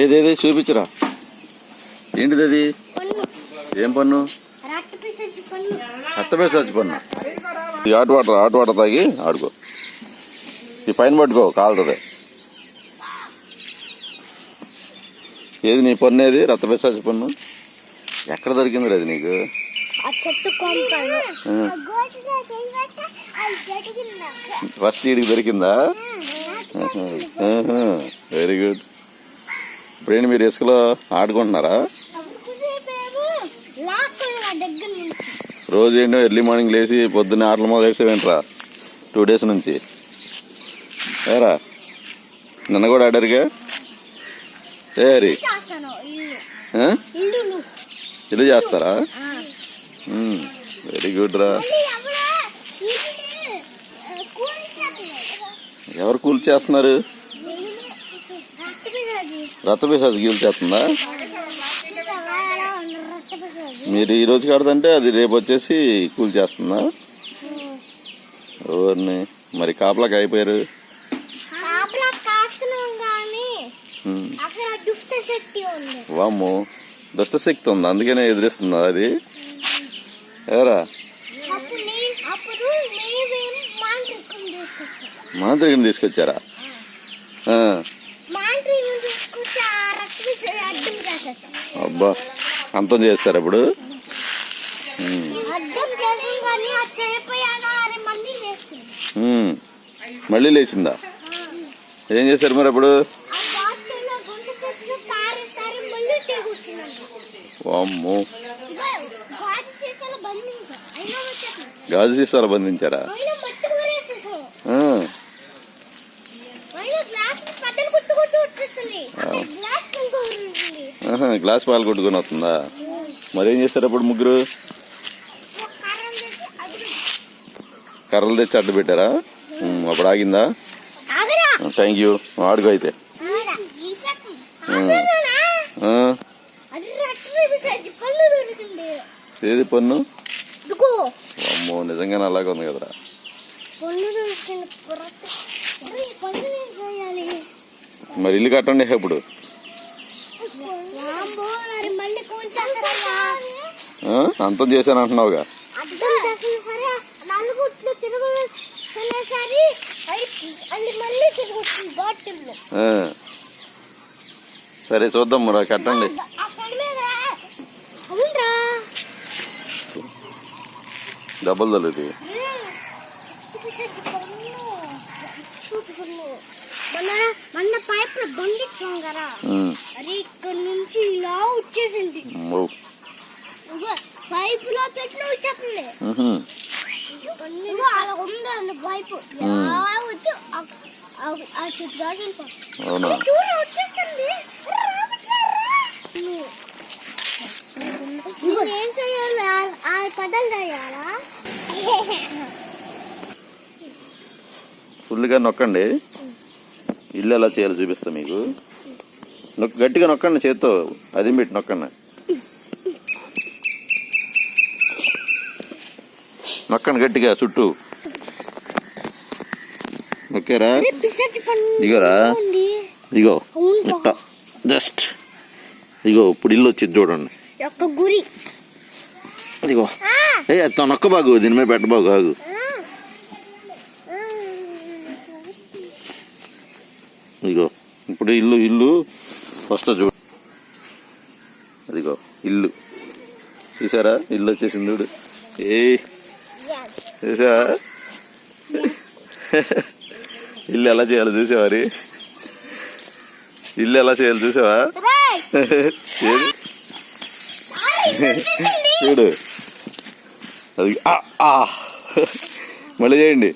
ఏదేది? చూపించరా. ఏంటిది అది ఏం పన్ను? అత్తమే సచ్చి పన్ను. ఈ హాట్ వాటర్ హాట్ వాటర్ తాగి ఆడుకో. ఈ పైన పట్టుకో కాలుతుంది. ఏది నీ పన్ను ఏది? రక్తపిశాచి పన్ను? ఎక్కడ దొరికింది అది నీకు? ఫస్ట్ ఈడికి దొరికిందా? వెరీ గుడ్ ఇప్పుడేంటి మీరు ఇసుకలో ఆడుకుంటున్నారా? రోజు ఏంటో ఎర్లీ మార్నింగ్ లేచి పొద్దున్నే ఆటల మొదలెక్సేవేంట్రా టూ డేస్ నుంచి. ఏరా? నిన్న కూడా ఆడారుగా? ఏ హరి ఇల్లు చేస్తారా? వెరీ గుడ్ రా. ఎవరు కూల్ చేస్తున్నారు? రక్తపిశాచి. రక్తపిశాచి గీల్ చేస్తుందా చూసావా ఎలా ఉంది రక్తపిశాచి? మీరు ఈ రోజు కడతంటే అది రేపు వచ్చేసి కూల్ చేస్తుందా ఎవరిని మరి కాపలాకి అయిపోయారు వామ్మో దుష్టశక్తి ఉంది. అందుకనే ఎదిరిస్తుందా అది? ఎవరా? మాంత్రికని తీసుకొచ్చారా ఆ, మాంత్రికం తీసుకొచ్చి ఆ రక్తపిశాచి అడ్డం చేసేసాం అబ్బా అంతం చేస్తారు అప్పుడు? మళ్ళీ లేచిందా. ఏం చేశారు మరి అప్పుడు? బాటిల్లో గుంట చెట్లు పారేసారి మళ్ళీ తెగొచ్చిందంట వామ్మో ఇగో గాజు సీసాలు బంధించాం అయినా వచ్చేసాం గాజు సీసాలు బంధించారా అయినా మట్టి కూరేసేసాం ఆ, అయినా గ్లాస్ కట్టెలు కొట్టు కొట్టు వచ్చేస్తుంది అక్కడ గ్లాస్ కింద ఊరుంటుంది ఆహా, గ్లాస్ పాలు కొట్టుకొని వస్తుందా? మరి ఏం చేశారు అప్పుడు ముగ్గురు? కర్రలు తెచ్చి అడ్డు పెట్టారా? అప్పుడు ఆగిందా? థ్యాంక్ యూ ఆడుకో అయితే. ఏది పన్ను? అమ్మో నిజంగానే అలాగే ఉంది కదరా. మరి ఇల్లు కట్టండి ఇప్పుడు వామ్మో, మరి మళ్ళీ కూల్చేస్తారా ఆ, అంతం చేశాను అంటున్నావుగా. సరే చూద్దాం మరి కట్టండి. డబ్బులు తల్లుది. మొన్న ఏం చేయాలి? ఆ- పదాలు చేయాలా? ఫుల్గా నొక్కండి. ఇల్లు ఎలా చేయాలో చూపిస్తా మీకు. గట్టిగా నొక్కండి చేత్తో. అది పెట్టి నొక్కండి. నొక్కండి గట్టిగా చుట్టూ. నొక్కారా? ఇగోరా. ఇగో. ఇట్ట. జస్ట్. ఇగో ఇప్పుడు ఇల్లు వచ్చింది చూడండి. ఇదిగో ఏ నొక్క బాగు దీని మీద పెట్టబాగు ఆగు ఆ. ఆ. ఇదిగో ఇప్పుడు ఇల్లు ఇల్లు. ఫస్ట్ చూడు. అదిగో ఇల్లు. చూసారా? ఇల్లు వచ్చేసింది చూడు. ఏ. చూసా ఇల్లు ఎలా చేయాలి చూసావారి ఇల్లు ఎలా చేయాలి చూసావా? చూడు. అది మళ్ళీ చేయండి.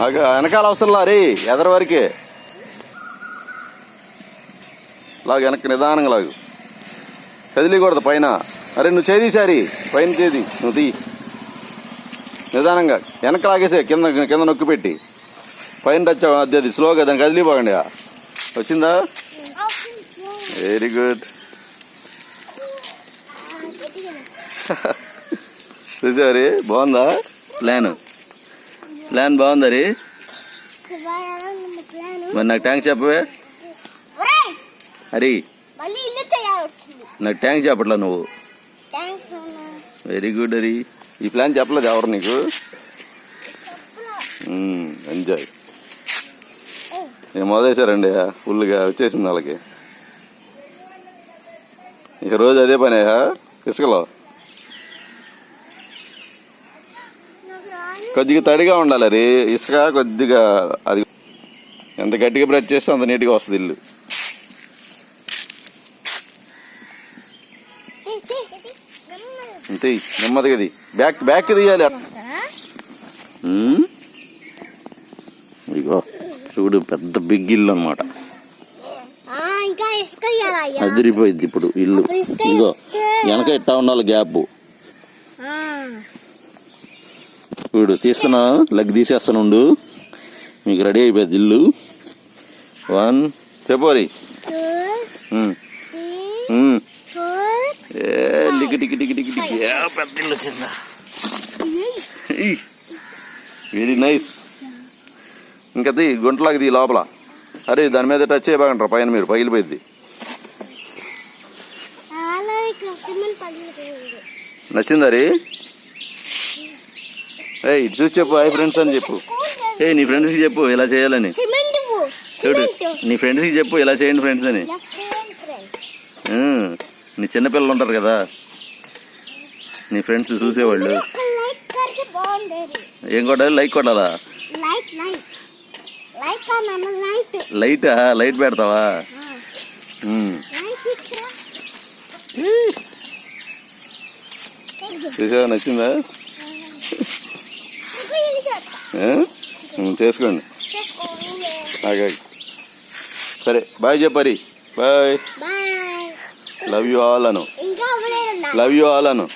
వెనకాల అవసరం రీ ఎదరి వరకే. లాగు వెనక్కి నిదానంగా లాగు. కదిలికూడదు పైన. అరే నువ్వు చేదీసారి పైన చేది నువ్వు తీ. నిదానంగా వెనక లాగేసే కింద కింద నొక్కి పెట్టి. పైన టచ్ అది అది స్లోగా దాన్ని కదిలిపోకండి. వచ్చిందా? వెరీ గుడ్ చూసారి బాగుందా? ప్లాన్. ప్లాన్ బాగుందా మరి నాకు ట్యాంక్స్ చెప్పవే? హరి నాకు ట్యాంక్ చెప్పట్లా నువ్వు. వెరీ గుడ్ హరి ఈ ప్లాన్ చెప్పలేదు ఎవరు నీకు? ఎంజాయ్ ఇక మొదలేశారండి ఫుల్గా వచ్చేసింది వాళ్ళకి. ఇక రోజు అదే పనేహా? ఇసుకలో నాకు రాని కొద్దిగా తడిగా ఉండాలి రీ ఇసుక కొద్దిగా అది ఎంత గట్టిగా బ్రష్ చేస్తే అంత నీట్గా వస్తుంది ఇల్లు. అంతే నెమ్మదిగా ఇది బ్యాక్ బ్యాక్ తీయాలి. ఇగో చూడు పెద్ద బిగ్ ఇల్లు అనమాట? అదిరిపోయింది ఇప్పుడు ఇల్లు. ఇగో వెనక ఇట్టా ఉండాలి గ్యాప్ ఆ, వీడు తీస్తున్నా లెగ్ తీసేస్తానుండు మీకు రెడీ అయిపోయింది ఇల్లు. వన్ చెప్పోరి లికి టికి టికి టికి పెద్ద ఇల్లు వచ్చిందా. Very nice. ఇంకా తీ గుంటలాగా తీ లోపల. అరే దాని మీద టచ్ చేయబాకంటారా పైన మీరు పగిలిపోయింది చాలా ఇక్కడ సిమెంట్ పగిలిపోయింది. నచ్చిందా రే? ఏ ఇటు చూసి చెప్పు హాయ్ ఫ్రెండ్స్ అని చెప్పు. ఏ నీ ఫ్రెండ్స్కి చెప్పు ఇలా చేయాలని. చూడు నీ ఫ్రెండ్స్కి చెప్పు ఇలా చేయండి ఫ్రెండ్స్ అని. నీ చిన్నపిల్లలు ఉంటారు కదా. నీ ఫ్రెండ్స్ చూసేవాళ్ళు. ఏం కొట్టాలి? లైక్ కొట్టాలా? లైట్? లైట్ పెడతావా? చూసావా నచ్చిందా ఇంకా ఇది చేస్తా ఏ? ఉమ్, చేసుకోండి. ఆగా సరే bye చెప్పరి. Bye. Love you all Anu. Love you all Anu.